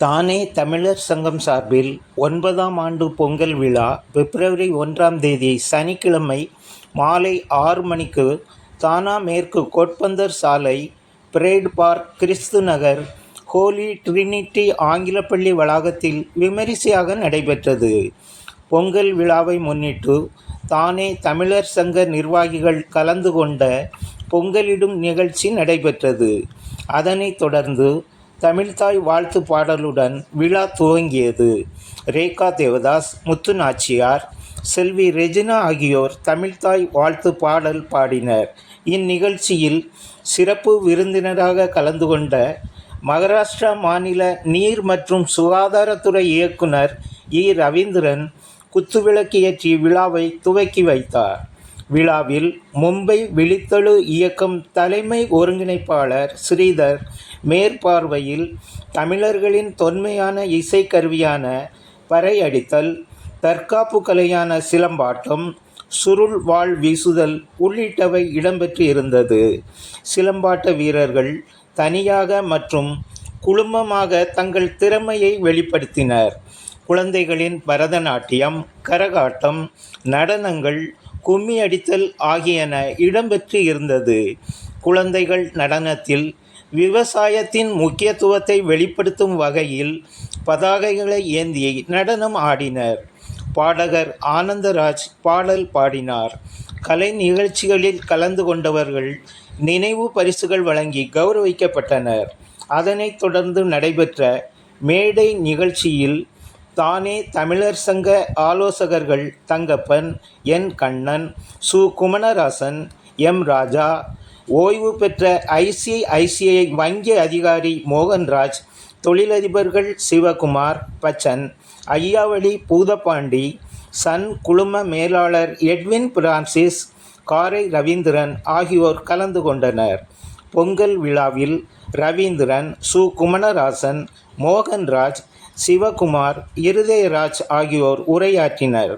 தானே தமிழர் சங்கம் சார்பில் ஒன்பதாம் ஆண்டு பொங்கல் விழா பிப்ரவரி ஒன்றாம் தேதி சனிக்கிழமை மாலை ஆறு மணிக்கு தானா மேற்கு கோட்பந்தர் சாலை பிரேட் பார்க் கிறிஸ்து நகர் ஹோலி ட்ரினிட்டி ஆங்கிலப்பள்ளி வளாகத்தில் விமரிசையாக நடைபெற்றது. பொங்கல் விழாவை முன்னிட்டு தானே தமிழர் சங்க நிர்வாகிகள் கலந்து கொண்ட பொங்கலிடும் நிகழ்ச்சி நடைபெற்றது. அதனைத் தொடர்ந்து தமிழ்தாய் வாழ்த்து பாடலுடன் விழா துவங்கியது. ரேகா தேவதாஸ் முத்து நாச்சியார் செல்வி ரெஜினா ஆகியோர் தமிழ்தாய் வாழ்த்து பாடல் பாடினர். இந்நிகழ்ச்சியில் சிறப்பு விருந்தினராக கலந்து கொண்ட மகாராஷ்டிரா மாநில நீர் மற்றும் சுகாதாரத்துறை இயக்குனர் இ. ரவீந்திரன் குத்துவிளக்கு ஏற்றி விழாவை துவக்கி வைத்தார். விழாவில் மும்பை விழித்தெழு இயக்கம் தலைமை ஒருங்கிணைப்பாளர் ஸ்ரீதர் மேற்பார்வையில் தமிழர்களின் தொன்மையான இசைக்கருவியான பறையடித்தல் தற்காப்பு கலையான சிலம்பாட்டம் சுருள் வாழ் வீசுதல் உள்ளிட்டவை இடம்பெற்று இருந்தது. சிலம்பாட்ட வீரர்கள் தனியாக மற்றும் குழுமமாக தங்கள் திறமையை வெளிப்படுத்தினர். குழந்தைகளின் பரதநாட்டியம் கரகாட்டம் நடனங்கள் கும்மி அடித்தல் ஆகியன இடம்பெற்று இருந்தது. குழந்தைகள் நடனத்தில் விவசாயத்தின் முக்கியத்துவத்தை வெளிப்படுத்தும் வகையில் பதாகைகளை ஏந்தி நடனம் ஆடினர். பாடகர் ஆனந்தராஜ் பாடல் பாடினார். கலை நிகழ்ச்சிகளில் கலந்து கொண்டவர்கள் நினைவு பரிசுகள் வழங்கி கௌரவிக்கப்பட்டனர். அதனைத் தொடர்ந்து நடைபெற்ற மேடை நிகழ்ச்சியில் தானே தமிழர் சங்க ஆலோசகர்கள் தங்கப்பன் என் கண்ணன் சு. குமணராசன் எம். ராஜா ஓய்வு பெற்ற ஐசிஐசிஐ வங்கி அதிகாரி மோகன்ராஜ் தொழிலதிபர்கள் சிவகுமார் பச்சன் ஐயாவளி பூதப்பாண்டி சன் குழும மேலாளர் எட்வின் பிரான்சிஸ் காரை ரவீந்திரன் ஆகியோர் கலந்து கொண்டனர். பொங்கல் விழாவில் ரவீந்திரன் சு. குமணராசன் மோகன்ராஜ் சிவகுமார் இருதயராஜ் ஆகியோர் உரையாற்றினர்.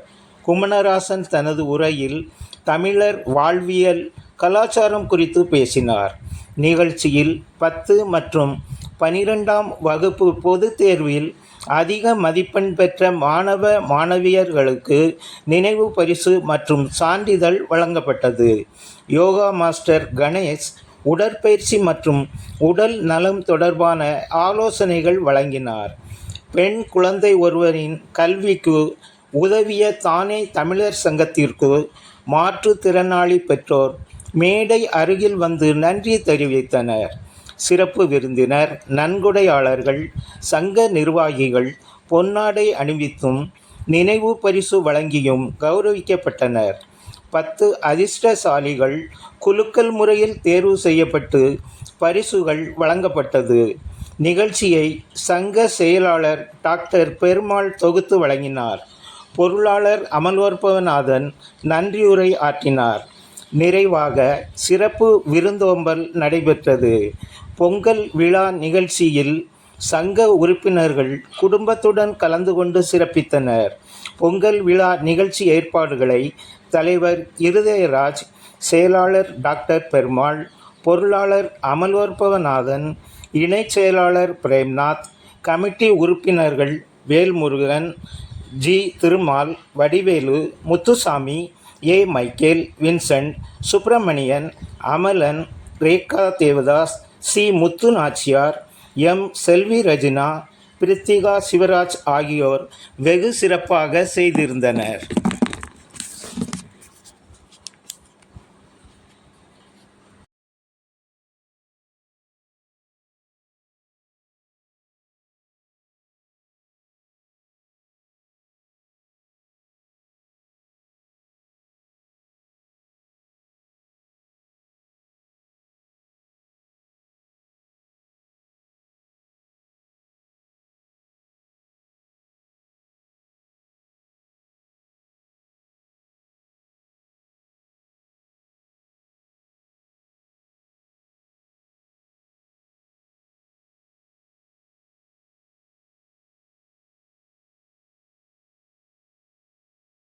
குமணராசன் தனது உரையில் தமிழர் வாழ்வியல் கலாச்சாரம் குறித்து பேசினார். நிகழ்ச்சியில் பத்து மற்றும் பனிரெண்டாம் வகுப்பு பொதுத் தேர்வில் அதிக மதிப்பெண் பெற்ற மாணவ மாணவியர்களுக்கு நினைவு பரிசு மற்றும் சான்றிதழ் வழங்கப்பட்டது. யோகா மாஸ்டர் கணேஷ் உடற்பயிற்சி மற்றும் உடல் நலம் தொடர்பான ஆலோசனைகள் வழங்கினார். பெண் குழந்தை ஒருவரின் கல்விக்கு உதவிய தானே தமிழர் சங்கத்திற்கு மாற்றுத்திறனாளி பெற்றோர் மேடை அருகில் வந்து நன்றி தெரிவித்தனர். சிறப்பு விருந்தினர் நன்கொடையாளர்கள் சங்க நிர்வாகிகள் பொன்னாடை அணிவித்தும் நினைவு பரிசு வழங்கியும் கௌரவிக்கப்பட்டனர். பத்து அதிர்ஷ்டசாலிகள் குலுக்கல் முறையில் தேர்வு செய்யப்பட்டு பரிசுகள் வழங்கப்பட்டது. நிகழ்ச்சியை சங்க செயலாளர் டாக்டர் பெருமாள் தொகுத்து வழங்கினார். பொருளாளர் அமல்வர்பவநாதன் நன்றியுரை ஆற்றினார். நிறைவாக சிறப்பு விருந்தோம்பல் நடைபெற்றது. பொங்கல் விழா நிகழ்ச்சியில் சங்க உறுப்பினர்கள் குடும்பத்துடன் கலந்து கொண்டு சிறப்பித்தனர். பொங்கல் விழா நிகழ்ச்சி ஏற்பாடுகளை தலைவர் இருதயராஜ் செயலாளர் டாக்டர் பெருமாள் பொருளாளர் அமல்வர்பவநாதன் இணைச் செயலாளர் பிரேம்நாத் கமிட்டி உறுப்பினர்கள் Velmurugan G. Thirumal Vadivelu Muthusamy A. Michael Vincent Subramanian Amalan Rekha Devadas C. Muthu Nachiyar M. Selvi Rajina Prithika Sivaraj ஆகியோர் வெகு சிறப்பாக செய்திருந்தனர்.